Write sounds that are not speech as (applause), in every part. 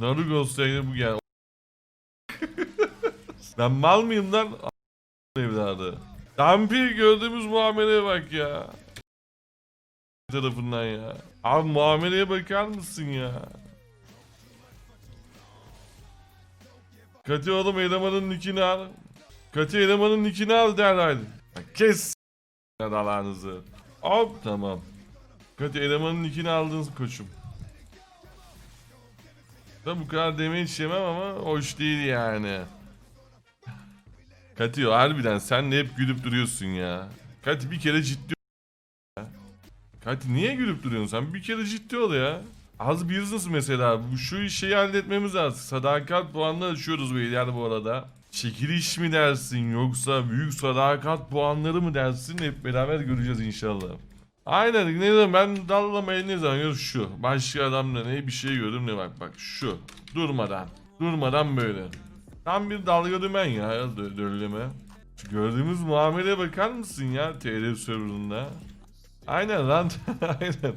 Narugos yayını bu gel. ben mal mıyım lan? Evladı. Dampi gördüğümüz muameleye bak ya. tarafından ya. Abi muameleye bakar mısın ya? Katı oğlum elemanın nickini al. Katı elemanın nickini al. Bak, Kes dalarınızı. Hop tamam. Katı elemanın nickini aldınız koçum. Da bu kadar damage yemem ama hoş değil yani. Katio harbiden sen de hep gülüp duruyorsun ya. Kati bir kere ciddi ya. Kati niye gülüp duruyorsun sen? Bir kere ciddi ol ya. Az business mesela. Bu şu şeyi halletmemiz lazım. Sadakat puanını açıyoruz beyler bu arada. Çekiliş mi dersin yoksa büyük sadakat puanları mı dersin hep beraber göreceğiz inşallah. Aynen ne zaman ben dallamayı ne zaman gör şu. Başka adamla ne bir şey gördüm ne bak bak şu. Durmadan. Durmadan böyle. Tam bir dalga dümen ya dö- Gördüğümüz muameleye bakar mısın ya TR serverında? Aynen lan (laughs) aynen.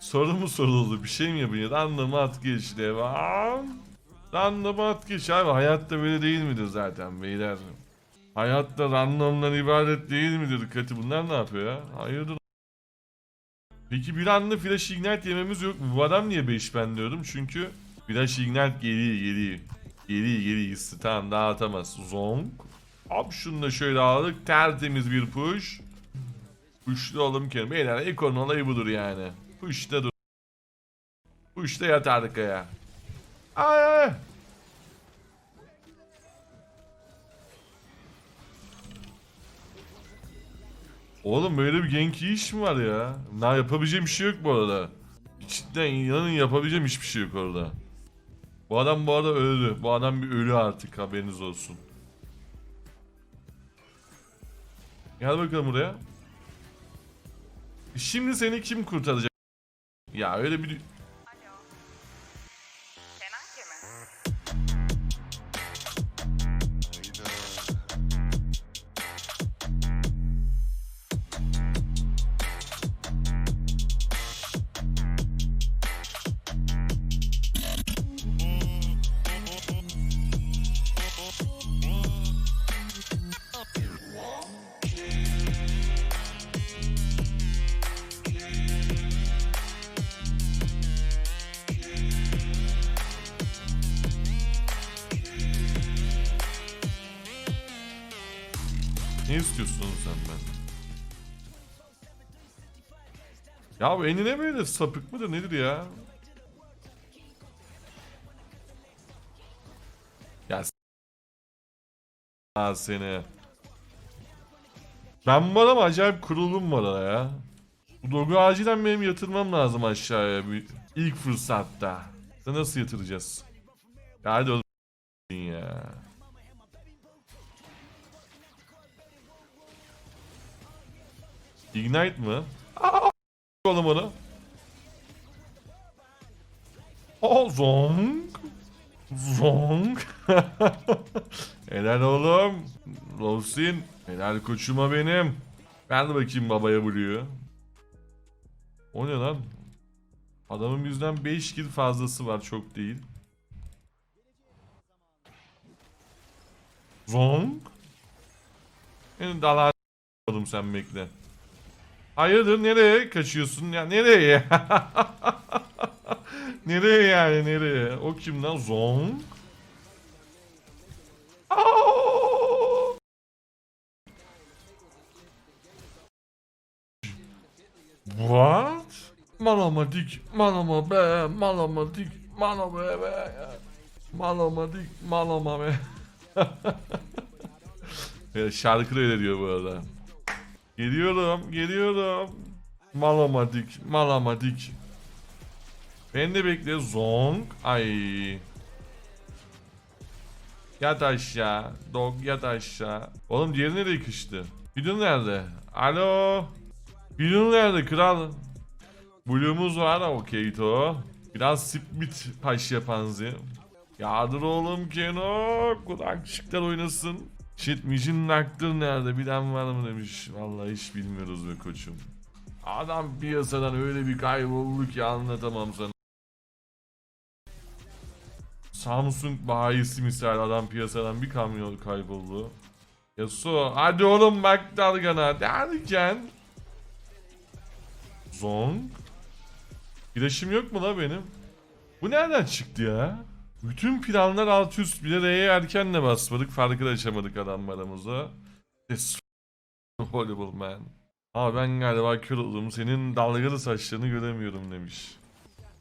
Soru mu soruldu bir şey mi yapıyor? Random at geç devam. Random at geç abi hayatta böyle değil midir zaten beyler? Hayatta randomdan ibaret değil midir? Katı bunlar ne yapıyor ya? Hayırdır? Peki bir anda Flash Ignite yememiz yok mu? Bu adam niye 5 ben diyorum? Çünkü Flash Ignite geliyor geliyor. Geliyor geliyor hissi tamam daha atamaz. Zonk. Hop şunu da şöyle aldık. Tertemiz bir push. Push'lu oğlum kelime. Beyler Ekon'un olayı budur yani. Push'ta dur. Push'ta yat arkaya. Ay ay. Oğlum böyle bir genki iş mi var ya? Na yapabileceğim bir şey yok bu arada. Cidden inanın yapabileceğim hiçbir şey yok orada. Bu adam bu arada öldü. Bu adam bir ölü artık haberiniz olsun. Gel bakalım buraya. Şimdi seni kim kurtaracak? Ya öyle bir... Ne istiyorsun sen ben? Ya bu enine böyle sapık mıdır nedir ya? Ya s- seni. Ben bu adama acayip kuruldum bu arada ya. Bu dogu acilen benim yatırmam lazım aşağıya bir ilk fırsatta. Da nasıl yatıracağız? Ya hadi oğlum ya. Ignite mı? Aa, oğlum onu. Oh zong. Zong. (laughs) Helal oğlum. Rosin. Helal koçuma benim. Ben de bakayım babaya vuruyor. O ne lan? Adamın bizden 5 kill fazlası var çok değil. Zong. Beni dalar sen bekle. Hayırdır nereye kaçıyorsun ya nereye (laughs) nereye yani nereye? O kim lan? Zong? What? Malama dik, malama be, malama dik, malama be. Malama dik, malama be. (laughs) Şarkı öyle diyor bu arada. Geliyorum, geliyorum. Malamadik, malamadik. Ben de bekle. Zong. Ay. Yat aşağı. Dog yat aşağı. Oğlum diğeri nereye kıştı? Bidon nerede? Alo. Bidon nerede kral? Blue'umuz var okey to. Biraz split paşa panzi. Yardır oğlum Keno. Kulakçıklar oynasın. Shit Mission Doctor nerede bilen var mı demiş. Vallahi hiç bilmiyoruz be koçum. Adam piyasadan öyle bir kayboldu ki anlatamam sana. Samsung bayisi misal adam piyasadan bir kamyon kayboldu. Yasuo hadi oğlum bak dalgana derken Zong İlaçım yok mu la benim? Bu nereden çıktı ya? Bütün planlar alt üst. Bir de R'ye erken de basmadık. Farkı da açamadık adamlarımıza. Horrible man. Ama ben galiba kör oldum. Senin dalgalı saçlarını göremiyorum demiş.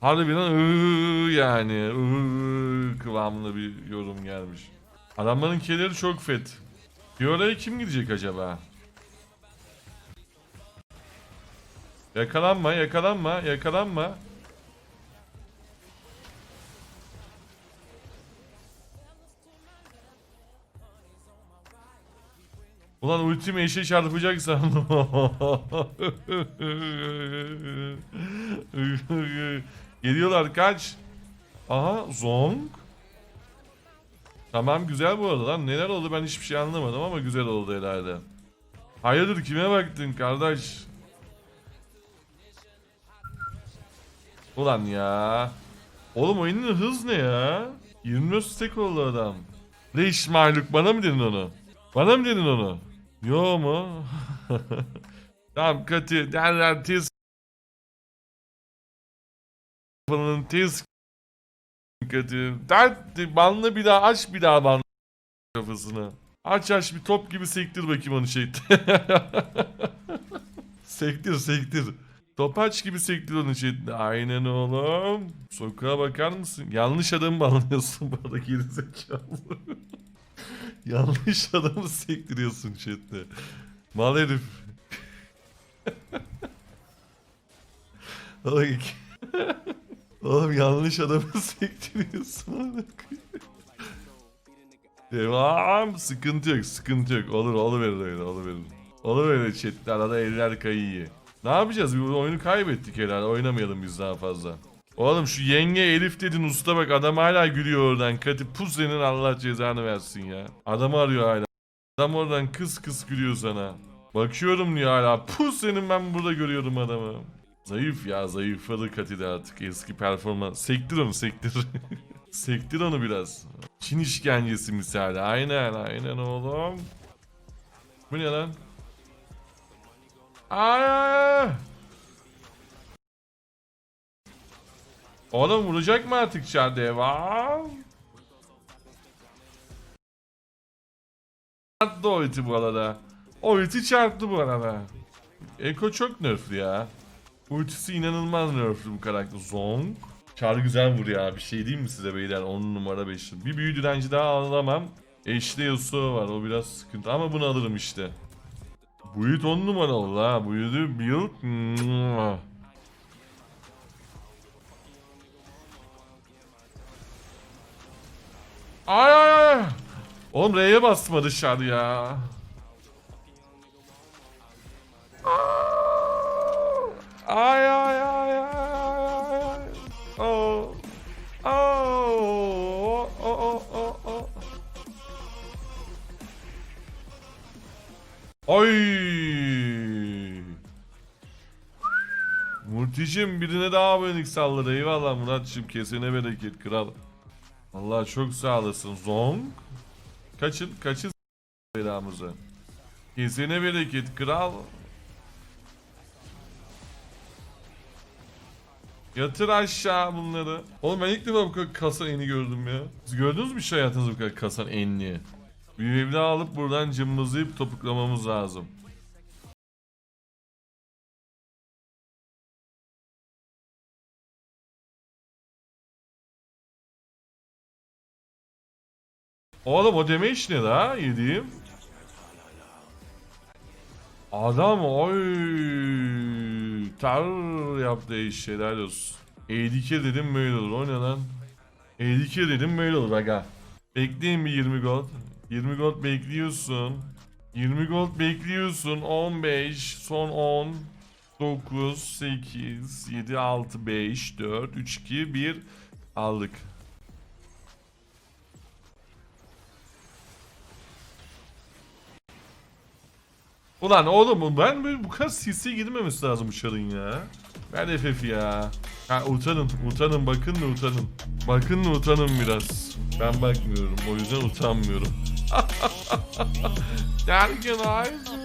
Harbiden ııı yani ııı kıvamında bir yorum gelmiş. Adamların keleri çok fet. Bir oraya kim gidecek acaba? Yakalanma, yakalanma, yakalanma. Ulan ultimi eşe çarpacaksan. Geliyorlar kaç. Aha Zong. Tamam güzel bu arada lan. Neler oldu ben hiçbir şey anlamadım ama güzel oldu herhalde. Hayırdır kime baktın kardeş? Ulan ya. Oğlum oyunun hız ne ya? 24 stack oldu adam. Leş mahluk bana mı dedin onu? Bana mı dedin onu? Yo mu? (laughs) tamam Kati derler tiz kafanın tiz Kati der banlı bir daha aç bir daha banlı kafasını. Aç aç bir top gibi sektir bakayım onu şey. (laughs) sektir sektir. Topaç gibi sektir onu şey. Aynen oğlum. Sokağa bakar mısın? Yanlış adamı banlıyorsun bu arada gerizekalı. (laughs) (laughs) Yanlış adamı sektiriyorsun chatte. Mal herif. Oğlum, (laughs) yanlış adamı (laughs) sektiriyorsun. Devam. Sıkıntı yok, sıkıntı yok. Olur, oluverir öyle, oluverir. Oluverir chatte. Arada eller kayıyor. Ne yapacağız? Bu oyunu kaybettik herhalde. Oynamayalım biz daha fazla. Oğlum şu yenge Elif dedin usta bak adam hala gülüyor oradan. Kati pus senin Allah cezanı versin ya. Adam arıyor hala. Adam oradan kıs kıs gülüyor sana. Bakıyorum diyor hala. Pus senin ben burada görüyorum adamı. Zayıf ya zayıfladı Kati artık eski performans. Sektir onu sektir. (laughs) sektir onu biraz. Çin işkencesi misali. Aynen aynen oğlum. Bu ne lan? Aa! Oğlum vuracak mı artık çar devam? Çarptı o iti bu arada. O iti çarptı bu arada. Eko çok nerfli ya. Ultisi inanılmaz nerfli bu karakter. Zong. Çar güzel vuruyor ya. Bir şey diyeyim mi size beyler? 10 numara 5. Bir büyü direnci daha alamam. Eşli Yasuo var. O biraz sıkıntı. Ama bunu alırım işte. Build 10 numara oldu ha. Build'ü build. Oğlum R'ye bastım dışarı ya. Ay ay ay ay ay ay. Oh. Oh. Oh oh oh oh. Ay. Muhteşem birine daha abonelik salladı. Eyvallah Muratçım kesene bereket kral. Allah çok sağ olasın. Zong. Kaçın kaçın belamızı. Kesene bereket kral. Yatır aşağı bunları. Oğlum ben ilk defa bu kadar kasan eni gördüm ya. Siz gördünüz mü hiç hayatınızda bu kadar kasan enli? Bir evde alıp buradan cımbızlayıp topuklamamız lazım. Oğlum o deme iş ne la yediğim? Adam oy tar yaptı iş helal olsun. Eğdike dedim böyle olur o ne lan? Eğdike dedim böyle olur aga. Bekleyin bir 20 gold. 20 gold bekliyorsun. 20 gold bekliyorsun. 15 son 10 9 8 7 6 5 4 3 2 1 aldık. Ulan oğlum ben böyle bu kadar sinsi girmemesi lazım uçarın ya. Ver FF ya. Ha utanın, utanın bakın da utanın. Bakın da utanın biraz. Ben bakmıyorum o yüzden utanmıyorum. (laughs) Gel günaydın.